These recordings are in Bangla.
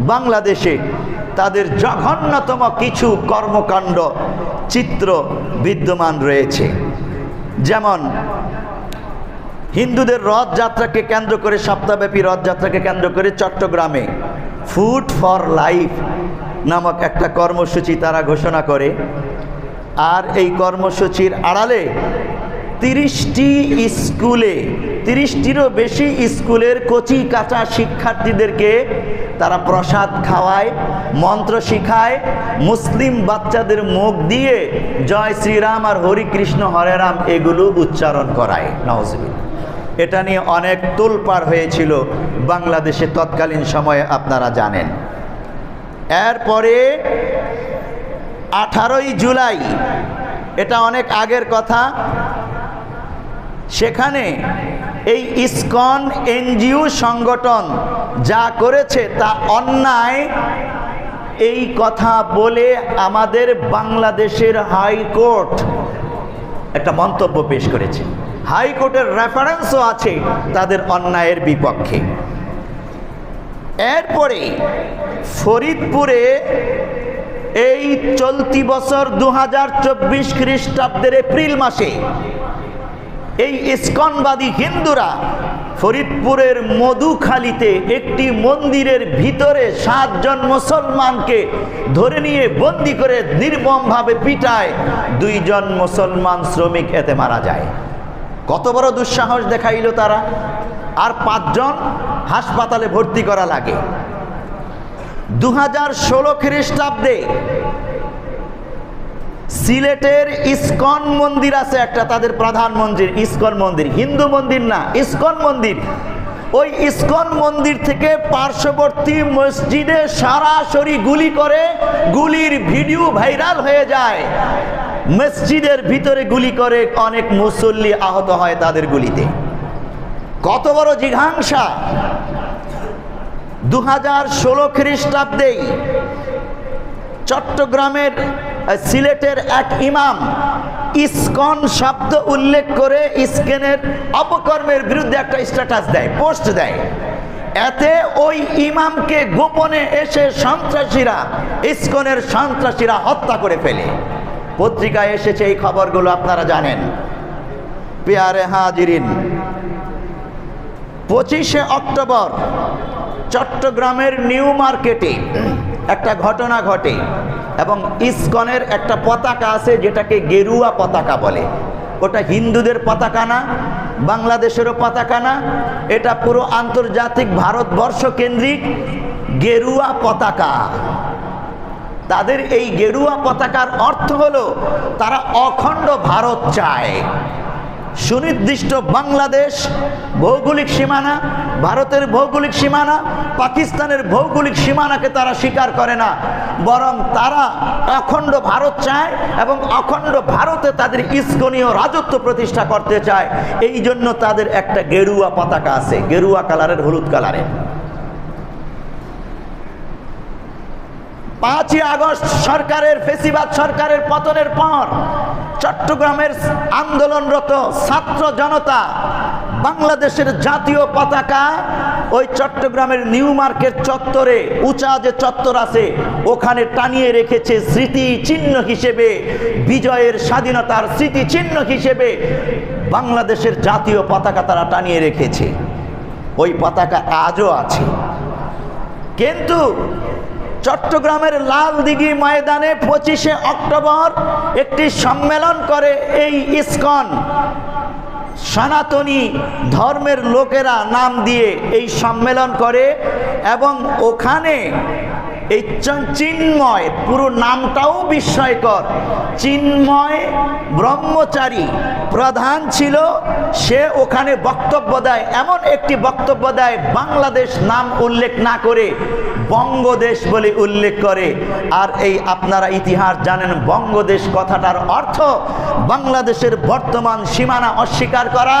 বাংলাদেশে তাদের জঘন্যতম কিছু কর্মকাণ্ড, চিত্র বিদ্যমান রয়েছে। যেমন, হিন্দুদের রথযাত্রাকে কেন্দ্র করে সপ্তাহব্যাপী রথযাত্রাকে কেন্দ্র করে চট্টগ্রামে ফুড ফর লাইফ নামক একটা কর্মসূচি তারা ঘোষণা করে। আর এই কর্মসূচির আড়ালে তিরিশটি স্কুলে, তিরিশটিরও বেশি স্কুলের কচি কাঁচা শিক্ষার্থীদেরকে তারা প্রসাদ খাওয়ায়, মন্ত্র শিখায়, মুসলিম বাচ্চাদের মুখ দিয়ে জয় শ্রীরাম আর হরিকৃষ্ণ হরে রাম এগুলো উচ্চারণ করায়। নওয়াজবিল এটা নিয়ে অনেক তোলপাড় হয়েছিল বাংলাদেশে তৎকালীন সময়ে, আপনারা জানেন। এরপরে আঠারোই জুলাই, এটা অনেক আগের কথা সেখানে এই ইসকন এনজিও সংগঠন যা করেছে তা অন্যায়, এই কথা বলে আমাদের বাংলাদেশের হাইকোর্ট একটা মন্তব্য পেশ করেছে। হাইকোর্টের রেফারেন্সও আছে তাদের অন্যায়ের বিপক্ষে। এরপরে ফরিদপুরে এই চলতি বছর দু হাজার চব্বিশ খ্রিস্টাব্দের এপ্রিল মাসে এই ইস্কনবাদী হিন্দুরা ফরিদপুরের মধুখালীতে একটি মন্দিরের ভিতরে সাতজন মুসলমানকে ধরে নিয়ে বন্দি করে নির্মমভাবে পিটায়, দুইজন মুসলমান শ্রমিক এতে মারা যায়। কত বড় দুঃসাহস দেখাইল তারা। আর পাঁচজন হাসপাতালে ভর্তি করা লাগে। দু হাজার ষোলো খ্রিস্টাব্দে সিলেটের ইস্কন মন্দির আছে একটা, তাদের প্রধান মন্দির, ইস্কন মন্দির। হিন্দু মন্দির না, ইস্কন মন্দির। ওই ইস্কন মন্দির থেকে পার্শ্ববর্তী মসজিদে সরাসরি গুলি করে, গুলির ভিডিও ভাইরাল হয়ে যায়। মসজিদের ভিতরে গুলি করে অনেক মুসল্লি আহত হয় তাদের গুলিতে। কত বড় জিঘাংসা! দু হাজার ষোলো খ্রিস্টাব্দেই চট্টগ্রামের সিলেটের এক ইমাম ইসকন শব্দ উল্লেখ করে ইস্কেনের অপকর্মের বিরুদ্ধে একটা স্ট্যাটাস দেয় পোস্ট দেয়। এতে ওই ইমামকে গোপনে এসে সন্ত্রাসীরা, ইস্কনের সন্ত্রাসীরা হত্যা করে ফেলে। পত্রিকায় এসেছে এই খবরগুলো, আপনারা জানেন। পেয়ারে হাজিরিন, পঁচিশে অক্টোবর, চট্টগ্রামের নিউ মার্কেটে একটা ঘটনা ঘটে। এবং ইস্কনের একটা পতাকা আছে যেটাকে গেরুয়া পতাকা বলে। ওটা হিন্দুদের পতাকা না, বাংলাদেশেরও পতাকা না, এটা পুরো আন্তর্জাতিক ভারতবর্ষ কেন্দ্রিক গেরুয়া পতাকা। তাদের এই গেরুয়া পতাকার অর্থ হলো তারা অখণ্ড ভারত চায়। সুনির্দিষ্ট বাংলাদেশ ভৌগোলিক সীমানা, ভারতের ভৌগোলিক সীমানা, পাকিস্তানের ভৌগোলিক সীমানাকে তারা স্বীকার করে না। বরং তারা অখণ্ড ভারত চায় এবং অখণ্ড ভারতে তাদের ইস্কনীয় রাজত্ব প্রতিষ্ঠা করতে চায়। এই জন্য তাদের একটা গেরুয়া পতাকা আছে, গেরুয়া কালারের, হলুদ কালারের। পাঁচই আগস্ট সরকারের, ফেসিবাদ সরকারের পতনের পর চট্টগ্রামের আন্দোলনরত ছাত্র জনতা, বাংলাদেশের জাতীয় পতাকা ওই চট্টগ্রামের নিউ মার্কেট চত্বরে, উঁচা যে চত্বর আছে, ওখানে টানিয়ে রেখেছে স্মৃতি চিহ্ন হিসেবে, বিজয়ের স্বাধীনতার স্মৃতি চিহ্ন হিসেবে বাংলাদেশের জাতীয় পতাকা তারা টানিয়ে রেখেছে। ওই পতাকা আজও আছে। কিন্তু চট্টগ্রামের লাল দিঘি ময়দানে পঁচিশে অক্টোবর একটি সম্মেলন করে এই ইস্কন। সনাতনী ধর্মের লোকেরা নাম দিয়ে এই সম্মেলন করে এবং ওখানে এই চিন্ময়, পুরো নামটাও বিস্ময়কর। চিন্ময় ব্রহ্মচারী প্রধান ছিল, সে ওখানে বক্তব্য দেয়। এমন একটি বক্তব্য দেয়, বাংলাদেশ নাম উল্লেখ না করে, বঙ্গদেশ বলে উল্লেখ করে। আর এই আপনারা ইতিহাস জানেন, বঙ্গদেশ কথাটার অর্থ, বাংলাদেশের বর্তমান সীমানা অস্বীকার করা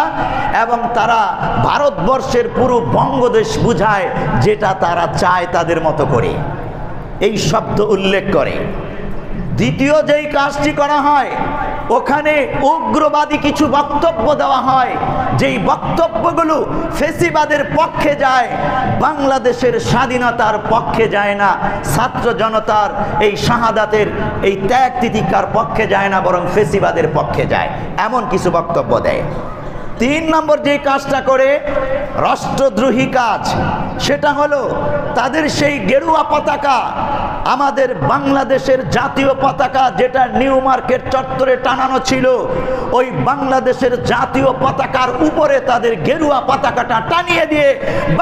এবং তারা ভারতবর্ষের পুরো বঙ্গদেশ বুঝায়, যেটা তারা চায় তাদের মতো করে। এই শব্দ উল্লেখ করে। দ্বিতীয় যেই কাজটি করা হয়, ওখানে উগ্রবাদী কিছু বক্তব্য দেওয়া হয়। যেই বক্তব্যগুলো ফেসিবাদের পক্ষে যায়, বাংলাদেশের স্বাধীনতার পক্ষে যায় না, ছাত্র জনতার এই শাহাদাতের এই ত্যাগ তিতিকার পক্ষে যায় না, বরং ফেসিবাদের পক্ষে যায়, এমন কিছু বক্তব্য দেয়। তিন নম্বর যে কাজটা করে, রাষ্ট্রদ্রোহী কাজ, সেটা হলো তাদের সেই গেরুয়া পতাকা আমাদের বাংলাদেশের জাতীয় পতাকা যেটা নিউ মার্কেট চত্বরে টানানো ছিল, ওই বাংলাদেশের জাতীয় পতাকার উপরে তাদের গেরুয়া পতাকাটা টানিয়ে দিয়ে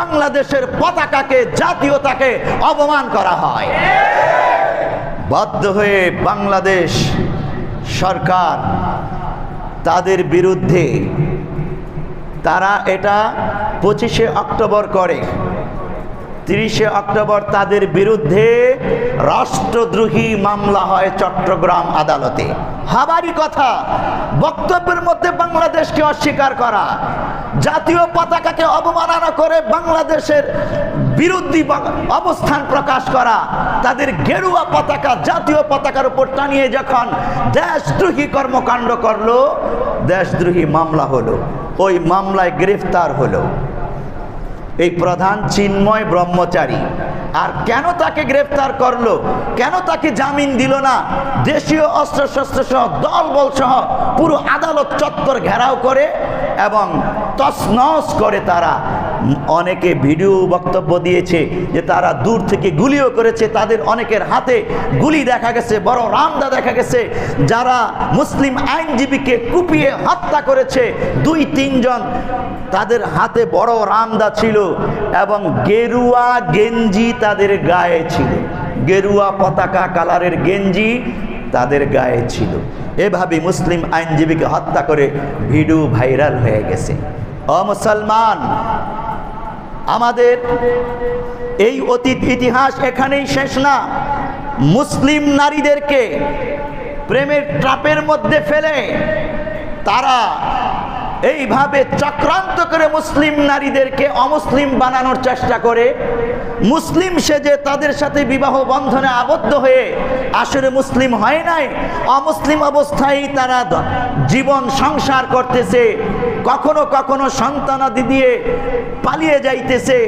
বাংলাদেশের পতাকাকে, জাতীয়তাকে অপমান করা হয়। বাধ্য হয়ে বাংলাদেশ সরকার তাদের বিরুদ্ধে, তারা এটা পঁচিশে অক্টোবর করে। তিরিশে অক্টোবর তাদের বিরুদ্ধে রাষ্ট্রদ্রোহী মামলা হয় চট্টগ্রাম আদালতে। হাবারি কথা, বক্তব্যের মধ্যে বাংলাদেশকে অস্বীকার করা, জাতীয় পতাকাকে অবমাননা করে বাংলাদেশের বিরোধী অবস্থান প্রকাশ করা, তাদের গেরুয়া পতাকা, জাতীয় পতাকার উপর টানিয়ে যখন দেশদ্রোহী কর্মকাণ্ড করল, দেশদ্রোহী মামলা হলো। ওই মামলায় গ্রেফতার হলো। এই প্রধান চিন্ময় ব্রহ্মচারী। আর কেন তাকে গ্রেফতার করল? কেন তাকে জামিন দিল না? দেশীয় অস্ত্রশস্ত্র সহ, দলবল সহ পুরো আদালত চত্বর ঘেরাও করে এবং তসনস করে তারা অনেকে ভিডিও বক্তব্য দিয়েছে যে তারা দূর থেকে গুলিও করেছে, তাদের অনেকের হাতে গুলি দেখা গেছে, বড় রামদা দেখা গেছে। যারা মুসলিম আইনজীবীকে কুপিয়ে হত্যা করেছে, দুই, তিনজন, তাদের হাতে বড় রামদা ছিল এবং গেরুয়া গেঞ্জি তাদের গায়ে ছিল। গেরুয়া পতাকা কালারের গেঞ্জি তাদের গায়ে ছিল। এভাবে মুসলিম আইনজীবীকে হত্যা করে ভিডিও ভাইরাল হয়ে গেছে। অ মুসলমান আমাদের এই অতীত ইতিহাস এখানেই শেষ না। মুসলিম নারীদেরকে প্রেমের ট্রাপের মধ্যে ফেলে তারা এইভাবে চক্রান্ত করে মুসলিম নারীদেরকে অমুসলিম বানানোর চেষ্টা করে। মুসলিম সেজে তাদের সাথে বিবাহ বন্ধনে আবদ্ধ হয়ে আসলে মুসলিম হয় নাই। অমুসলিম অবস্থায় তারা জীবন সংসার করতেছে। কখনো কখনো সন্তানাদি দিয়ে পালিয়ে যাইতেছে,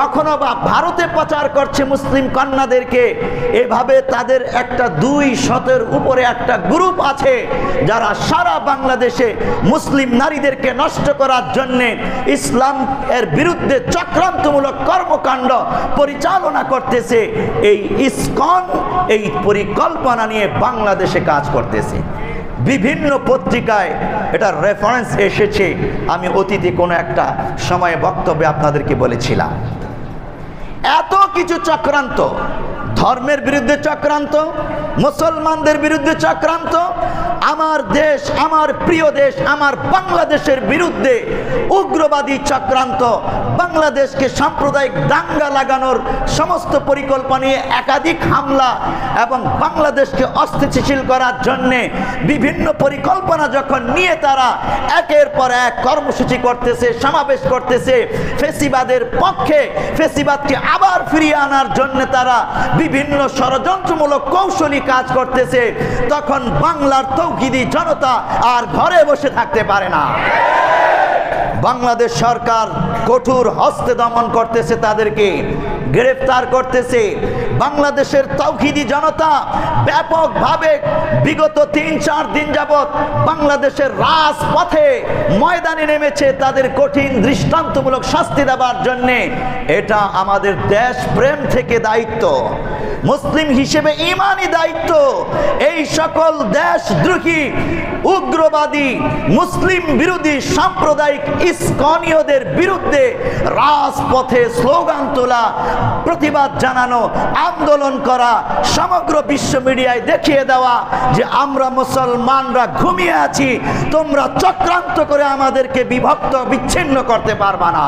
কখনো বা ভারতে প্রচার করছে মুসলিম কন্যাদেরকে, এভাবে তাদের একটা দুই শতের উপরে একটা গ্রুপ আছে যারা সারা বাংলাদেশে মুসলিম নারীদেরকে নষ্ট করার জন্যে ইসলাম এর বিরুদ্ধে চক্রান্তমূলক কর্মকাণ্ড পরিচালনা করতেছে। এই ইসকন এই পরিকল্পনা নিয়ে বাংলাদেশে কাজ করতেছে। বিভিন্ন পত্রিকায় এটা রেফারেন্স এসেছে। আমি অতীতে কোনো একটা সময়ে বক্তব্যে আপনাদেরকে বলেছিলাম। এত কিছু চক্রান্ত, ধর্মের বিরুদ্ধে চক্রান্ত, মুসলমানদের বিরুদ্ধে চক্রান্ত আমার দেশ, আমার প্রিয় দেশ, আমার বাংলাদেশের বিরুদ্ধে উগ্রবাদী চক্রান্ত, বাংলাদেশকে সাম্প্রদায়িক দাঙ্গা লাগানোর সমস্ত পরিকল্পনা নিয়ে একাধিক হামলা এবং বাংলাদেশকে অস্থিতিশীল করার জন্যে বিভিন্ন পরিকল্পনা যখন নিয়ে তারা একের পর এক কর্মসূচি করতেছে, সমাবেশ করতেছে, ফেসিবাদের পক্ষে ফেসিবাদকে আবার ফিরিয়ে আনার জন্য তারা বিভিন্ন ষড়যন্ত্রমূলক কৌশলী কাজ করতেছে, তখন বাংলার তৌকিদি জনতা আর ঘরে বসে থাকতে পারে না। বাংলাদেশ সরকার কঠোর হস্তে দমন করতেছে তাদেরকে, গ্রেফতার করতেছে। বাংলাদেশের তৌহিদি জনতা ব্যাপকভাবে বিগত তিন চার দিন যাবৎ বাংলাদেশের রাজপথে ময়দানে নেমেছে তাদের কঠিন দৃষ্টান্তমূলক শাস্তি দেওয়ার জন্যে। এটা আমাদের দেশ প্রেম থেকে দায়িত্ব। মুসলিম হিসেবে ইমানি দায়িত্ব। এই সকল দেশদ্রোহী, উগ্রবাদী, মুসলিম বিরোধী, সাম্প্রদায়িক ইস্কনীয়দের বিরুদ্ধে রাজপথে স্লোগান তোলা, প্রতিবাদ জানানো, আন্দোলন করা, সমগ্র বিশ্ব মিডিয়ায় দেখিয়ে দেওয়া যে আমরা মুসলমানরা ঘুমিয়ে আছি, তোমরা চক্রান্ত করে আমাদেরকে বিভক্ত, বিচ্ছিন্ন করতে পারবা না।